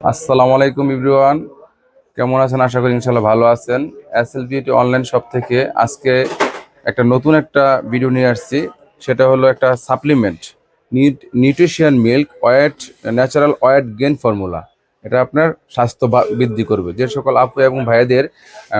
আসসালামু আলাইকুম ইব্রিওয়ান কেমন আছেন? আশা করি ইনশাল্লাহ ভালো আছেন। S L beauty online shop থেকে আজকে একটা নতুন একটা ভিডিও নিয়ে আসছি। সেটা হলো একটা supplement nutrition milk weight, natural weight gain formula. এটা আপনার স্বাস্থ্য বৃদ্ধি করবে। যে সকল আপু এবং ভাইদের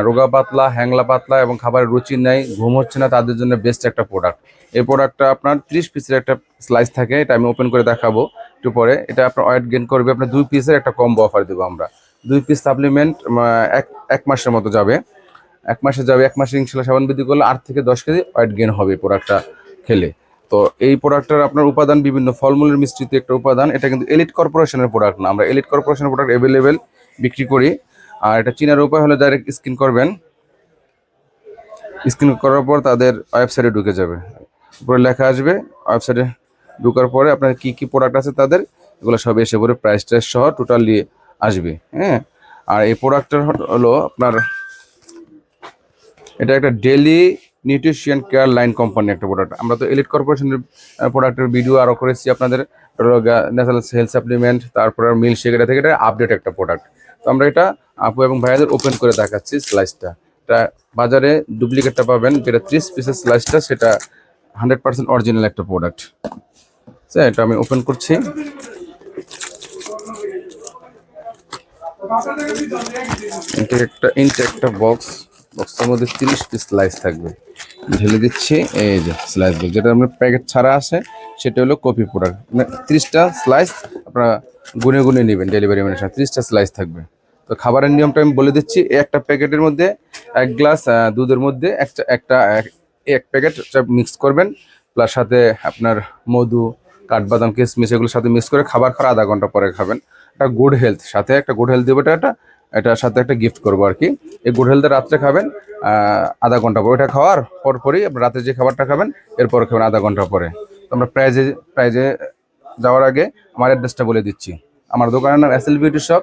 রোগা পাতলা, হ্যাংলা পাতলা এবং খাবারের রুচি নেই, ঘুম হচ্ছে না, তাদের জন্য বেস্ট একটা প্রোডাক্ট এই প্রোডাক্টটা আপনার ত্রিশ পিসের একটা স্লাইস থাকে, এটা আমি ওপেন করে দেখাবো একটু পরে। এটা আপনার ওয়েট গেন করবে, আপনার দুই পিসের একটা কম্বো অফার দেবো আমরা। দুই পিস সাপ্লিমেন্ট এক এক মাসের মতো যাবে। এক মাসে যাবে, এক মাসে ইনশাল্লাহ সাবান বৃদ্ধি করলে আট থেকে দশ কেজি ওয়েট গেন হবে প্রোডাক্টটা খেলে। তো এই প্রোডাক্টটার আপনার উপাদান বিভিন্ন, ফলমূলের মিশ্রিত একটা উপাদান। এটা কিন্তু এলিট কর্পোরেশনের প্রোডাক্ট না। আমরা এলিট কর্পোরেশনের প্রোডাক্ট অ্যাভেলেবেল বিক্রি করি। আর এটা চিনার উপায় হলো ডাইরেক্ট স্কিন করবেন। স্ক্রিন করার পর তাদের ওয়েবসাইটে ঢুকে যাবে। উপরে লেখা আসবে ওয়েবসাইটে ঢুকার পরে আপনার কি কি প্রোডাক্ট আছে তাদের, এগুলো সব এসে পরে প্রাইস টাইস সহ টোটালি আসবে হ্যাঁ? আর এই প্রোডাক্টটা হলো আপনার, এটা একটা daily nutrition care line company একটা প্রোডাক্ট আমরা তো এলিট কর্পোরেশনের প্রোডাক্টের ভিডিও আরও করেছি আপনাদের। ন্যাশনাল হেলথ সাপ্লিমেন্ট তারপরে মিল শেক এটা থেকে এটা আপডেট একটা প্রোডাক্ট তো আমরা এটা আপু এবং ভাইয়াদের ওপেন করে দেখাচ্ছি স্লাইসটা এটা বাজারে ডুপ্লিকেটটা পাবেন, যেটা ত্রিশ পিসের স্লাইসটা সেটা হান্ড্রেড পার্সেন্ট অরিজিনাল একটা প্রোডাক্ট স্যার এটা আমি ওপেন করছি। একটা ইনটে একটা বক্স বক্সের মধ্যে তিরিশ পিস স্লাইস থাকবে। ঢেলে দিচ্ছি, এই যে স্লাইস যেটা আপনার প্যাকেট ছাড়া আসে সেটা হলো কপি প্রোডাক্ট মানে তিরিশটা স্লাইস আপনারা গুনে গুনে নেবেন ডেলিভারি ম্যানের সাথে, তিরিশটা স্লাইস থাকবে। তো খাবারের নিয়মটা আমি বলে দিচ্ছি একটা প্যাকেটের মধ্যে এক গ্লাস দুধের মধ্যে একটা একটা, এক- প্যাকেট মিক্স করবেন প্লাস সাথে আপনার মধু, কাঠবাদাম কিশমিশ এগুলোর সাথে মিক্স করে খাবার খাওয়ার আধা ঘণ্টা পরে খাবেন। একটা গুড হেলথ সাথে একটা গুড হেলথ দেবো, এটা এটার সাথে একটা গিফট করব আর কি। এই গুড হেলথের রাত্রে খাবেন আধা ঘণ্টা পর। ওইটা খাওয়ার পরপরই রাতে যে খাবারটা খাবেন, এরপর খাবেন আধা ঘণ্টা পরে। আমরা প্রাইজে প্রাইজে যাওয়ার আগে আমার অ্যাড্রেসটা বলে দিচ্ছি। আমার দোকানের নাম S L beauty shop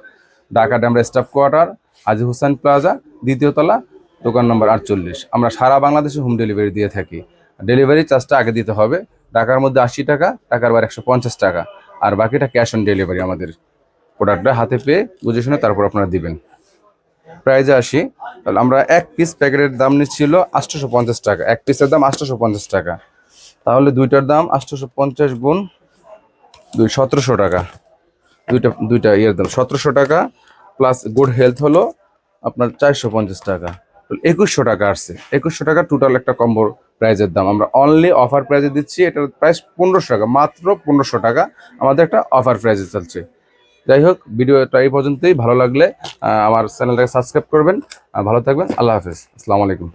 Dhaka Demra staff quarter Aji Hussain plaza, দ্বিতীয় তলা, দোকান নম্বর আটচল্লিশ। আমরা সারা বাংলাদেশে হোম ডেলিভারি দিয়ে থাকি। ডেলিভারি চার্জটা আগে দিতে হবে। ঢাকার মধ্যে আশি টাকা, টাকার বার একশো পঞ্চাশ টাকা। আর বাকিটা ক্যাশ অন ডেলিভারি আমাদের। প্রোডাক্টটা হাতে পেয়ে বুঝে শুনে তারপর আপনারা দিবেন। প্রাইজে আসি, তাহলে আমরা এক পিস প্যাকেটের দাম নিচ্ছিল আটশোশো পঞ্চাশ টাকা। এক পিসের দাম আটশোশো পঞ্চাশ টাকা। তাহলে দুইটার দাম আটশোশো পঞ্চাশ গুণ দুই সতেরোশো টাকা। দুইটা দুইটা ইয়ের দাম। সতেরোশো টাকা প্লাস গুড হেলথ হলো আপনার চারশো পঞ্চাশ টাকা একুশশো টাকা আসছে। একুশশো টাকা টোটাল একটা কম্বোর প্রাইজের দাম। আমরা অনলি অফার প্রাইজে দিচ্ছি, এটার প্রাইস পনেরোশো টাকা, মাত্র পনেরোশো টাকা। আমাদের একটা অফার প্রাইজে চলছে। যাই হোক, ভিডিওটা এই পর্যন্তই। ভালো লাগলে আমার চ্যানেলটাকে সাবস্ক্রাইব করবেন। ভালো থাকবেন। আল্লাহ হাফিজ। আসসালামু আলাইকুম।